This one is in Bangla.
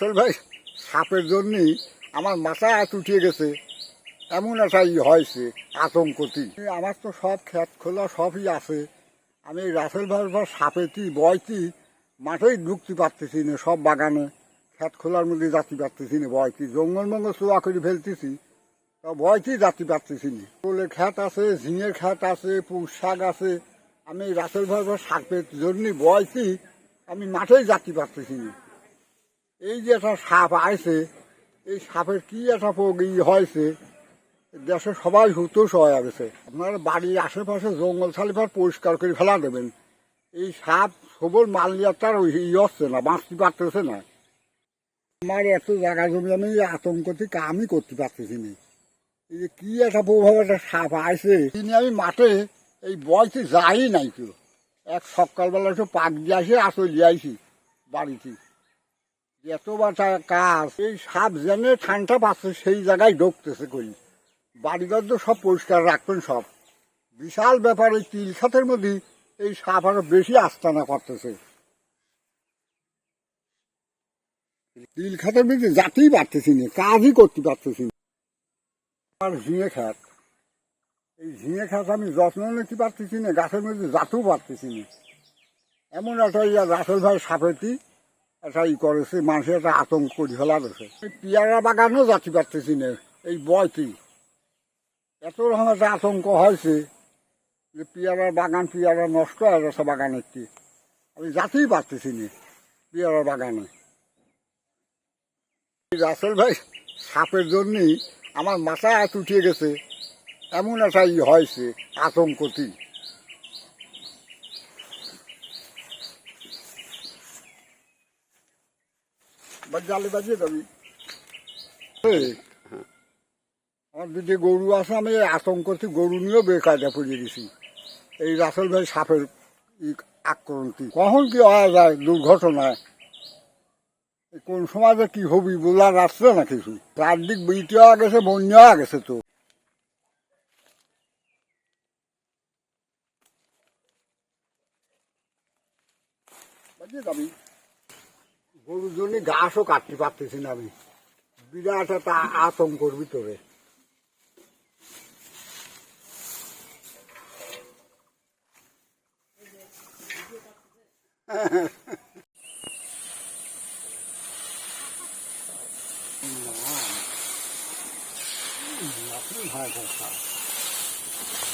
রাসেল ভাই, সাপের জন্যই আমার মাথা উঠিয়ে গেছে। এমন একটা ই হয়েছে আতঙ্কতি আমার তো সব ক্ষেত খোলা সবই আছে। আমি রাসেল ভাইয়ের সাপেতি বয়তি মাঠেই ঢুকতে পারতেছি না সব বাগানে। ক্ষেত খোলার মধ্যে যাতে পারতেছি না বয়তি জঙ্গল মঙ্গল চোয়া করে ফেলতেছি, তা বয়তি যাতে পারতেছি না। কোলে ক্ষেত আছে ঝিঙের ক্ষেত আছে পুঁশ শাক আছে। আমি রাসেল ভাইয়ের পর সাপের জন্যই বয়তি আমি মাঠেই যাতে পারতেছি না। এই যে একটা সাপ আইছে, এই সাপের কি একটা ই হয়েছে, দেশে সবাই হুতোষ হয়ে গেছে। আপনার বাড়ির আশেপাশে জঙ্গল সালিফার পরিষ্কার করে ফেলা দেবেন। এই সাপ সবল মাল নিয়ে তার ওই ই হচ্ছে না, বাঁচতে পারতেছে না। আমার এত জায়গা জমি, আমি আতঙ্ক থেকে আমি করতে পারতেছি না। এই যে কি একটা প্রভাব, একটা সাপ আইছে তিনি আমি মাঠে এই বয়সে যাই নাই কেউ এক সকালবেলা একটু পাক দিয়ে আসে আসলে আইছি বাড়িতে। এত বাটা কাজ। এই সাপ জেনে ঠান্ডা পাচ্ছে, সেই জায়গায় ঢুকতেছে করি বাড়িঘর তো সব পরিষ্কার রাখবেন সব। বিশাল ব্যাপার, এই তিল খাতের মধ্যে এই সাপ আরও বেশি আস্তানা করতেছে। তিল খাতের মধ্যে যাতেই পারতেছি না, কাজই করতে পারতেছি আর ঝিঙে খাত। এই ঝিঙে খাত আমি যত্ন নিতে পারতেছি না, গাছের মধ্যে যাতেও পারতেছি না। এমন একটা ইয়া, রাসেল ভাই সাপেতি একটা ই করেছে মানুষের একটা আতঙ্ক করে ফেলা গেছে। এই পেয়ারা বাগানও যাতে পারতেছি না, এই বয়টি এত রকম একটা আতঙ্ক হয়েছে যে পেয়ারার বাগান পেয়ারা নষ্ট হয়ে গেছে বাগানের কি আমি যাতেই পারতেছি না পেয়ারা বাগানে। রাসেল ভাই, সাপের জন্যই আমার মাথা এত উঠিয়ে গেছে। এমন একটা ই হয়েছে আতঙ্কতি বা আমার দুটি গরু আছে, আমি এই আতঙ্কতে গরু নিয়েও বেকায়দা পড়ে গেছি এই রাসেল ভাই সাপের ই আক্রমণটি কখন কি হওয়া যায় দুর্ঘটনায়? কোন সময় যে কি হবি বলার আসছে না কিছু? চারদিক বইতেও গেছে বন্যাও গেছে তো। বাজিয়ে যাবি। গরুর জন্য ঘাসও কাটতে পারতেছি না আমি। বিরাট একটা আতঙ্কর ভিতরে। ভাই